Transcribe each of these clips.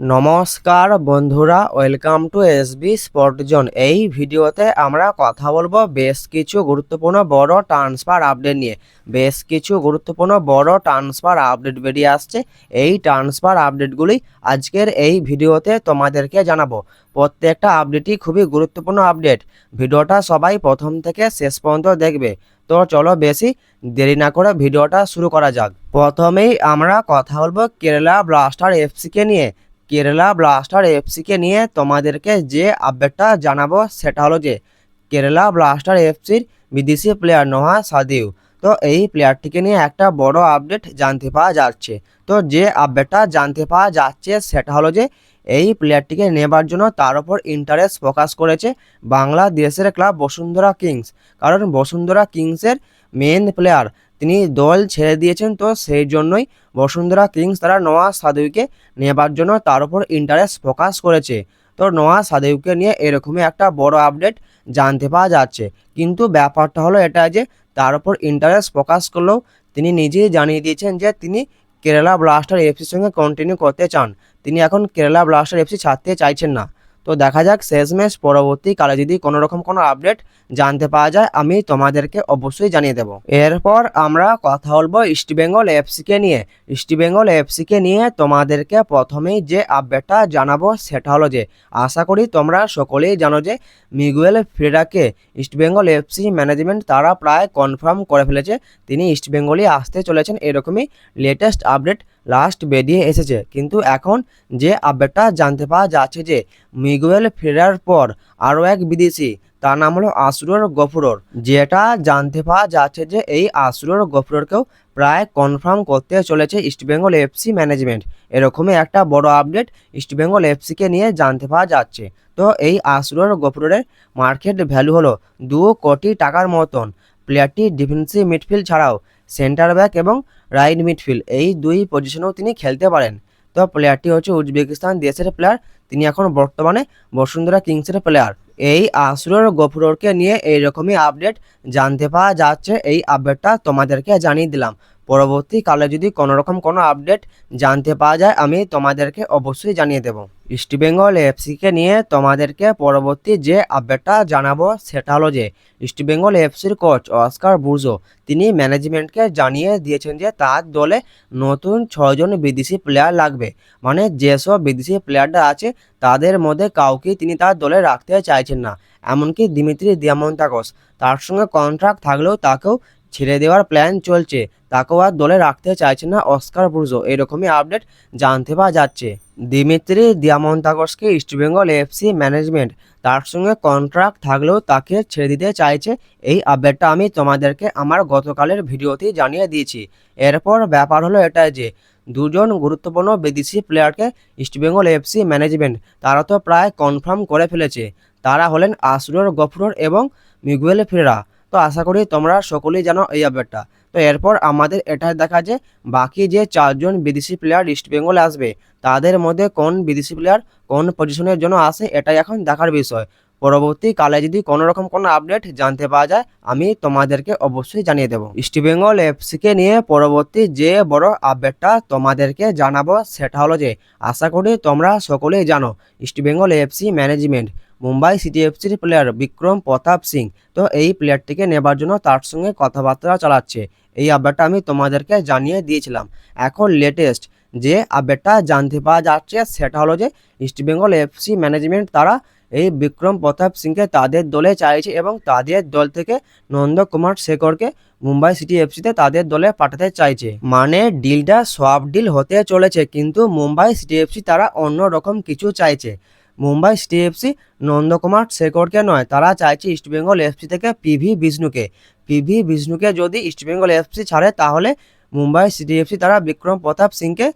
নমস্কার বন্ধুরা welcome to SB spot zone এই ভিডিওতে আমরা কথা বলব বেশ কিছু গুরুত্বপূর্ণ বড় ট্রান্সফার আপডেট নিয়ে। বেশ কিছু গুরুত্বপূর্ণ বড় ট্রান্সফার আপডেট বেরিয়ে আসছে। এই ট্রান্সফার আপডেটগুলি আজকের এই ভিডিওতে তোমাদেরকে জানাব। প্রত্যেকটা আপডেটই খুবই গুরুত্বপূর্ণ আপডেট ভিডিওটা সবাই প্রথম থেকে শেষ পর্যন্ত দেখবে। তো চলো বেশি দেরি না করে ভিডিওটা শুরু করা যাক। প্রথমেই আমরা কথা বলব কেরালা ব্লাস্টার এফসিকে নিয়ে। কেরালা ব্লাস্টার এফসিকে নিয়ে তোমাদেরকে যে আপডেটটা জানাব সেটা হলো যে কেরালা ব্লাস্টার এফসির বিদেশি প্লেয়ার নোহা সাদিউ। তো এই প্লেয়ারটিকে নিয়ে একটা বড় আপডেট জানতে পাওয়া যাচ্ছে। তো যে আপডেটটা জানতে পাওয়া যাচ্ছে সেটা হলো যে এই প্লেয়ারটিকে নেবার জন্য তার উপর ইন্টারেস্ট ফোকাস করেছে বাংলাদেশের ক্লাব বসুন্ধরা কিংস কারণ বসুন্ধরা কিংসের মেন প্লেয়ার তিনি দল ছেড়ে দিয়েছেন, তো সেই জন্যই বসুন্ধরা কিংস তারা নোয়া সাদুইকে নেবার জন্য তার উপর ইন্টারেস্ট প্রকাশ করেছে। তো নোয়া সাদেউকে নিয়ে এরকমই একটা বড় আপডেট জানতে পাওয়া যাচ্ছে। কিন্তু ব্যাপারটা হলো এটা যে, তার উপর ইন্টারেস্ট ফোকাস করলেও তিনি নিজেই জানিয়ে দিয়েছেন যে, তিনি কেরালা ব্লাস্টার এফসির সঙ্গে কন্টিনিউ করতে চান। তিনি এখন কেরালা ব্লাস্টার এফসি ছাড়তে চাইছেন না। তো দেখা যাক, শেষমেশ পরবর্তীকালে যদি কোনো রকম কোনো আপডেট জানতে পাওয়া যায়, আমি তোমাদেরকে অবশ্যই জানিয়ে দেব। এরপর আমরা কথা বলব ইস্টবেঙ্গল এফসিকে নিয়ে। ইস্টবেঙ্গল এফসিকে নিয়ে তোমাদেরকে প্রথমেই যে আপডেটটা জানাব সেটা হলো যে, আশা করি তোমরা সকলেই জানো যে, মিগুয়েল ফ্রেডাকে ইস্টবেঙ্গল এফসি ম্যানেজমেন্ট তারা প্রায় কনফার্ম করে ফেলেছে। তিনি ইস্টবেঙ্গলই আসতে চলেছেন, এরকমই লেটেস্ট আপডেট লাস্ট বেরিয়ে এসেছে। কিন্তু এখন যে আপডেটটা জানতে পাওয়া যাচ্ছে যে মিগুয়েল ফেরার পর আরও এক বিদেশি, তার নাম হলো আসরুর গফুরর। যেটা জানতে পাওয়া যাচ্ছে যে এই আসরুর গফুররকেও প্রায় কনফার্ম করতে চলেছে ইস্টবেঙ্গল এফসি ম্যানেজমেন্ট এরকমই একটা বড় আপডেট ইস্টবেঙ্গল এফসিকে নিয়ে জানতে পাওয়া যাচ্ছে। তো এই আসরুর গফুররের মার্কেট ভ্যালু হলো দু কোটি টাকার মতন। প্লেয়ারটি ডিফেন্সিভ মিডফিল্ড ছাড়াও সেন্টার ব্যাক এবং রাইট মিডফিল্ড, এই দুই পজিশনেও তিনি খেলতে পারেন। তো প্লেয়ারটি হচ্ছে উজবেকিস্তান দেশের প্লেয়ার তিনি এখন বর্তমানে বসুন্ধরা কিংসের প্লেয়ার এই আসরুর গফুরকে নিয়ে এইরকমই আপডেট জানতে পাওয়া যাচ্ছে, এই আপডেটটা তোমাদেরকে জানিয়ে দিলাম। পরবর্তীকালে যদি কোনো রকম কোনো আপডেট জানতে পাওয়া যায়, আমি তোমাদেরকে অবশ্যই জানিয়ে দেব। ইস্টবেঙ্গল এফসিকে নিয়ে তোমাদেরকে পরবর্তী যে আপডেটটা জানাব, সেটা হলো যে ইস্টবেঙ্গল এফসির কোচ অস্কার বুর্জো তিনি ম্যানেজমেন্টকে জানিয়ে দিয়েছেন যে, তার দলে নতুন ছয়জন বিদেশি প্লেয়ার লাগবে। মানে যেসব বিদেশি প্লেয়াররা আছে, তাদের মধ্যে কাউকে তিনি তার দলে রাখতে চাইছেন না। এমনকি দিমিত্রি দিয়ামন্তাকস তার সঙ্গে কন্ট্রাক্ট থাকলেও তাকেও ছেড়ে দেওয়ার প্ল্যান চলছে। তাকেও আর দলে রাখতে চাইছে না অস্কার ব্রুজো। এরকমই আপডেট জানতে পাওয়া যাচ্ছে। দিমিত্রি দিয়ামন্তাগসকে ইস্টবেঙ্গল এফসি ম্যানেজমেন্ট তার সঙ্গে কন্ট্রাক্ট থাকলেও তাকে ছেড়ে দিতে চাইছে। এই আপডেটটা আমি তোমাদেরকে আমার গতকালের ভিডিওতেই জানিয়ে দিয়েছি। এরপর ব্যাপার হলো এটা যে, দুজন গুরুত্বপূর্ণ বিদেশি প্লেয়ারকে ইস্টবেঙ্গল এফসি ম্যানেজমেন্ট তারা তো প্রায় কনফার্ম করে ফেলেছে। তারা হলেন আসরুর গফরুর এবং মিগুয়েল ফেরা তো আশা করি তোমরা সকলেই জানো এই আপডেটটা তো এরপর আমাদের এটা দেখা যে বাকি যে চারজন বিদেশি প্লেয়ার ইস্টবেঙ্গলে আসবে, তাদের মধ্যে কোন বিদেশি প্লেয়ার কোন পজিশনের জন্য আসে এটাই এখন দেখার বিষয়। পরবর্তীকালে যদি কোনো রকম কোনো আপডেট জানতে পাওয়া যায়, আমি তোমাদেরকে অবশ্যই জানিয়ে দেবো। ইস্টবেঙ্গল এফসিকে নিয়ে পরবর্তী যে বড় আপডেটটা তোমাদেরকে জানাব সেটা হলো যে, আশা করি তোমরা সকলেই জানো East Bengal FC management Mumbai city এফসির প্লেয়ার বিক্রম প্রতাপ সিং। তো এই প্লেয়ারটিকে নেবার জন্য তার সঙ্গে কথাবার্তা চালাচ্ছে। এই আপডেটটা আমি তোমাদেরকে জানিয়ে দিয়েছিলাম। এখন লেটেস্ট যে আপডেটটা জানতে পাওয়া যাচ্ছে সেটা হলো যে ইস্টবেঙ্গল এফসি ম্যানেজমেন্ট তারা এই বিক্রম প্রতাপ সিংকে তাদের দলে চাইছে এবং তাদের দল থেকে নন্দকুমার শেখরকে মুম্বাই সিটি এফসিতে তাদের দলে পাঠাতে চাইছে। মানে ডিলটা সব ডিল হতে চলেছে, কিন্তু মুম্বাই সিটি এফসি তারা অন্য রকম কিছু চাইছে। মুম্বাই সিটি এফসি নন্দকুমার শেখরকে নয়, তারা চাইছে ইস্টবেঙ্গল এফসি থেকে পিভি বিষ্ণুকে। পিভি বিষ্ণুকে যদি ইস্টবেঙ্গল এফসি ছাড়ে, তাহলে মুম্বাই সিটি এফসি তারা বিক্রম প্রতাপ সিংকে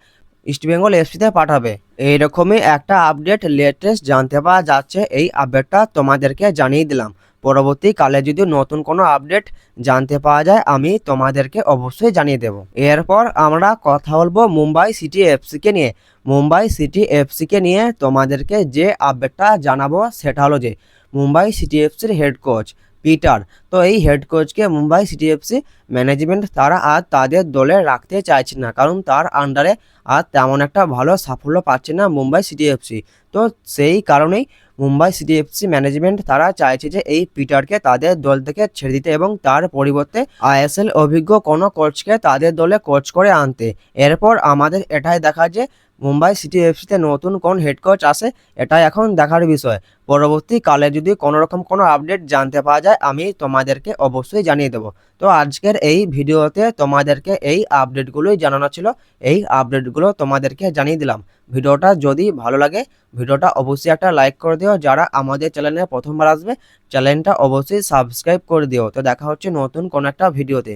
ইস্টবেঙ্গল এফসিতে পাঠাবে। এইরকমই একটা আপডেট লেটেস্ট জানতে পাওয়া যাচ্ছে। এই আপডেটটা তোমাদেরকে জানিয়ে দিলাম। পরবর্তীকালে যদি নতুন কোনো আপডেট জানতে পাওয়া যায়, আমি তোমাদেরকে অবশ্যই জানিয়ে দেব। এরপর আমরা কথা বলব মুম্বাই সিটি এফসিকে নিয়ে। মুম্বাই সিটি এফসিকে নিয়ে তোমাদেরকে যে আপডেটটা জানাব, সেটা হলো যে, মুম্বাই সিটি এফসির হেড কোচ পিটার। তো এই হেড কোচকে মুম্বাই সিটি এফসি ম্যানেজমেন্ট তারা আর তাদের দলে রাখতে চাইছে না, কারণ তার আন্ডারে আর তেমন একটা ভালো সাফল্য পাচ্ছে না মুম্বাই সিটি এফসি তো সেই কারণেই মুম্বাই সিটি এফসি ম্যানেজমেন্ট তারা চাইছে যে এই পিটারকে তাদের দল থেকে ছেড়ে দিতে এবং তার পরিবর্তে আইএসএল অভিজ্ঞ কোনো কোচকে তাদের দলে কোচ করে আনতে। এরপর আমাদের এটাই দেখা যে মুম্বাই সিটি এফসিতে নতুন কোন হেড কোচ আসে, এটাই এখন দেখার বিষয়। পরবর্তীকালে যদি কোনো রকম কোনো আপডেট জানতে পাওয়া যায়, আমি তোমাদেরকে অবশ্যই জানিয়ে দেবো। তো আজকের এই ভিডিওতে তোমাদেরকে এই আপডেটগুলোই জানানো ছিল, এই আপডেটগুলো তোমাদেরকে জানিয়ে দিলাম। ভিডিওটা যদি ভালো লাগে, ভিডিওটা অবশ্যই একটা লাইক করে দিও, যারা আমাদের চ্যানেলে প্রথমবার আসবে চ্যানেলটা অবশ্যই সাবস্ক্রাইব করে দিও। তো দেখা হচ্ছে নতুন কোনো একটা ভিডিওতে।